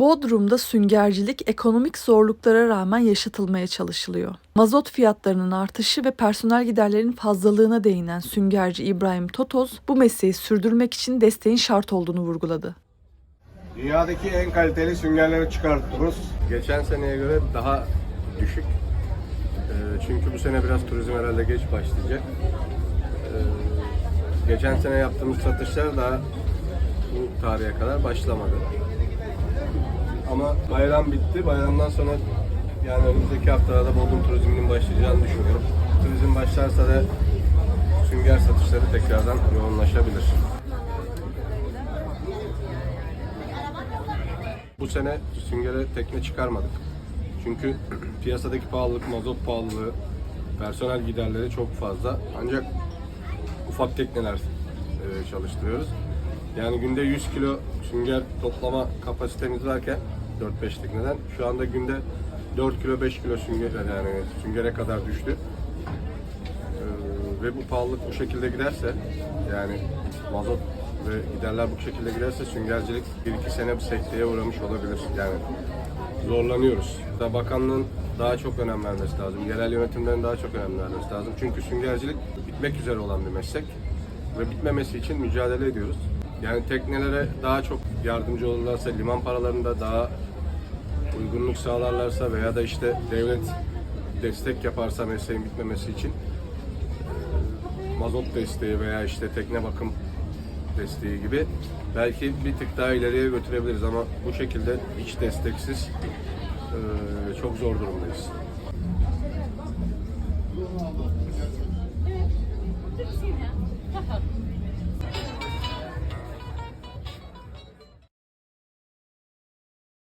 Bodrum'da süngercilik ekonomik zorluklara rağmen yaşatılmaya çalışılıyor. Mazot fiyatlarının artışı ve personel giderlerinin fazlalığına değinen süngerci İbrahim Totoz bu mesleği sürdürmek için desteğin şart olduğunu vurguladı. Dünyadaki en kaliteli süngerleri çıkartıyoruz. Geçen seneye göre daha düşük. Ee, çünkü bu sene biraz turizm herhalde geç başlayacak. Ee, geçen sene yaptığımız satışlar daha bu tarihe kadar başlamadı. Ama bayram bitti. Bayramdan sonra yani önümüzdeki haftalarda Bodrum turizminin başlayacağını düşünüyorum. Turizm başlarsa da sünger satışları tekrardan yoğunlaşabilir. Bu sene süngere tekne çıkarmadık. Çünkü piyasadaki pahalılık, mazot pahalılığı, personel giderleri çok fazla. Ancak ufak tekneler e, çalıştırıyoruz. Yani günde 100 kilo sünger toplama kapasitemiz varken 4-5 tekneden şu anda günde 4 kilo 5 kilo sünger yani süngere kadar düştü. Ee, ve bu pahalılık bu şekilde giderse yani mazot ve giderler bu şekilde giderse süngercilik 1-2 sene bir sekteye uğramış olabilir. Yani zorlanıyoruz. Da bakanlığın daha çok önem vermesi lazım. Yerel yönetimlerin daha çok önem vermesi lazım. Çünkü süngercilik bitmek üzere olan bir meslek ve bitmemesi için mücadele ediyoruz. Yani teknelere daha çok yardımcı olurlarsa, liman paralarında daha uygunluk sağlarlarsa veya da işte devlet destek yaparsa mesleğin bitmemesi için mazot desteği veya işte tekne bakım desteği gibi belki bir tık daha ileriye götürebiliriz ama bu şekilde hiç desteksiz çok zor durumdayız.